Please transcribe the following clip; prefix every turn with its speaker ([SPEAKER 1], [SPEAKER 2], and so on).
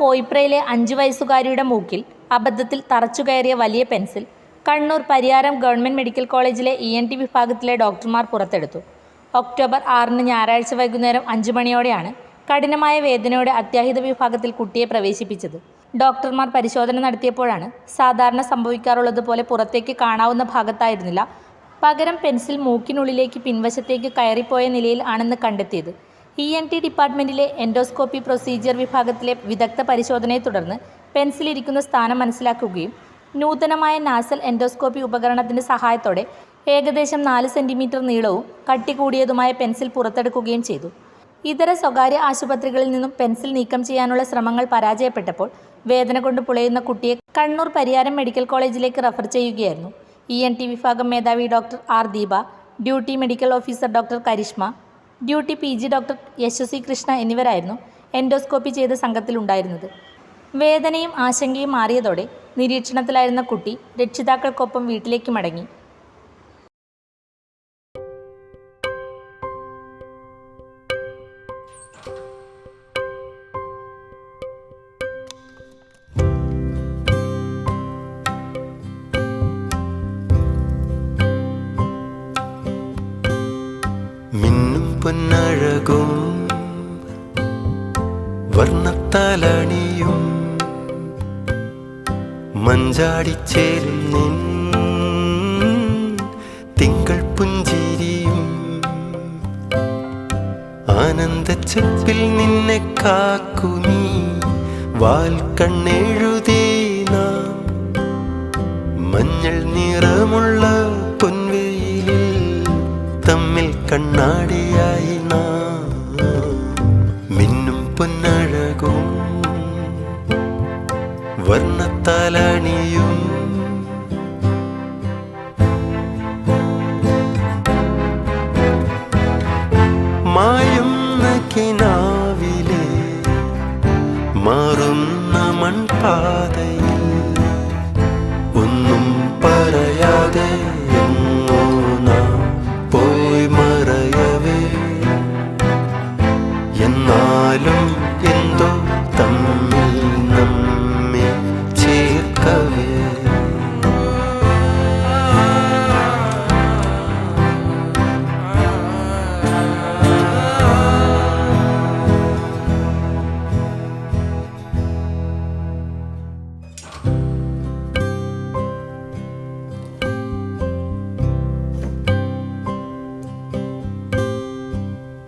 [SPEAKER 1] പോയിപ്രയിലെ അഞ്ചു വയസ്സുകാരിയുടെ മൂക്കിൽ അബദ്ധത്തിൽ തറച്ചുകയറിയ വലിയ pencil Kannur Pariyaram government medical കോളേജിലെ ഇ എൻ ടി വിഭാഗത്തിലെ ഡോക്ടർമാർ പുറത്തെടുത്തു. ഒക്ടോബർ ആറിന് ഞായറാഴ്ച വൈകുന്നേരം അഞ്ചു മണിയോടെയാണ് കഠിനമായ വേദനയോടെ അത്യാഹിത വിഭാഗത്തിൽ കുട്ടിയെ പ്രവേശിപ്പിച്ചത്. ഡോക്ടർമാർ പരിശോധന നടത്തിയപ്പോഴാണ് സാധാരണ സംഭവിക്കാറുള്ളതുപോലെ പുറത്തേക്ക് കാണാവുന്ന ഭാഗത്തായിരുന്നില്ല. പകരം പെൻസിൽ മൂക്കിനുള്ളിലേക്ക് പിൻവശത്തേക്ക് കയറിപ്പോയ നിലയിൽ ആണെന്ന് കണ്ടെത്തിയത് ഇ എൻ ടി ഡിപ്പാർട്ട്മെന്റിലെ എൻഡോസ്കോപ്പി പ്രൊസീജിയർ വിഭാഗത്തിലെ വിദഗ്ധ പരിശോധനയെ തുടർന്ന് പെൻസിലിരിക്കുന്ന സ്ഥാനം മനസ്സിലാക്കുകയും നൂതനമായ നാസൽ എൻഡോസ്കോപ്പി ഉപകരണത്തിന്റെ സഹായത്തോടെ ഏകദേശം നാല് സെന്റിമീറ്റർ നീളവും കട്ടി കൂടിയതുമായ പെൻസിൽ പുറത്തെടുക്കുകയും ചെയ്തു. ഇതര സ്വകാര്യ ആശുപത്രികളിൽ നിന്നും പെൻസിൽ നീക്കം ചെയ്യാനുള്ള ശ്രമങ്ങൾ പരാജയപ്പെട്ടപ്പോൾ വേദന കൊണ്ട് പുളയുന്ന കുട്ടിയെ കണ്ണൂർ പരിയാരം മെഡിക്കൽ കോളേജിലേക്ക് റഫർ ചെയ്യുകയായിരുന്നു. ഇ എൻ ടി വിഭാഗം മേധാവി doctor R Deepa duty medical officer doctor Karishma duty P G doctor Yashaswi Krishna എന്നിവരായിരുന്നു എൻഡോസ്കോപ്പി ചെയ്ത സംഘത്തിലുണ്ടായിരുന്നത്. വേദനയും ആശങ്കയും മാറിയതോടെ നിരീക്ഷണത്തിലായിരുന്ന കുട്ടി രക്ഷിതാക്കൾക്കൊപ്പം വീട്ടിലേക്ക് മടങ്ങി.
[SPEAKER 2] പൊന്നഴകും വർണത്തലണിയും മഞ്ചാടിച്ചേരും തിങ്കൾ പുഞ്ചിരിയും. ആനന്ദച്ചപ്പിൽ നിന്നെ കാക്കുമീ വാൽ കണ്ണെഴുതേ നാം. മഞ്ഞൾ നിറമുള്ള പൊൻവെയിലിൽ തമ്മിൽ കണ്ണാടിയായി മിന്നും പൊന്നഴകും. വർണത്താലണിയും മായുന്ന കിനാവിലെ മാറുന്ന മൺപാതയിൽ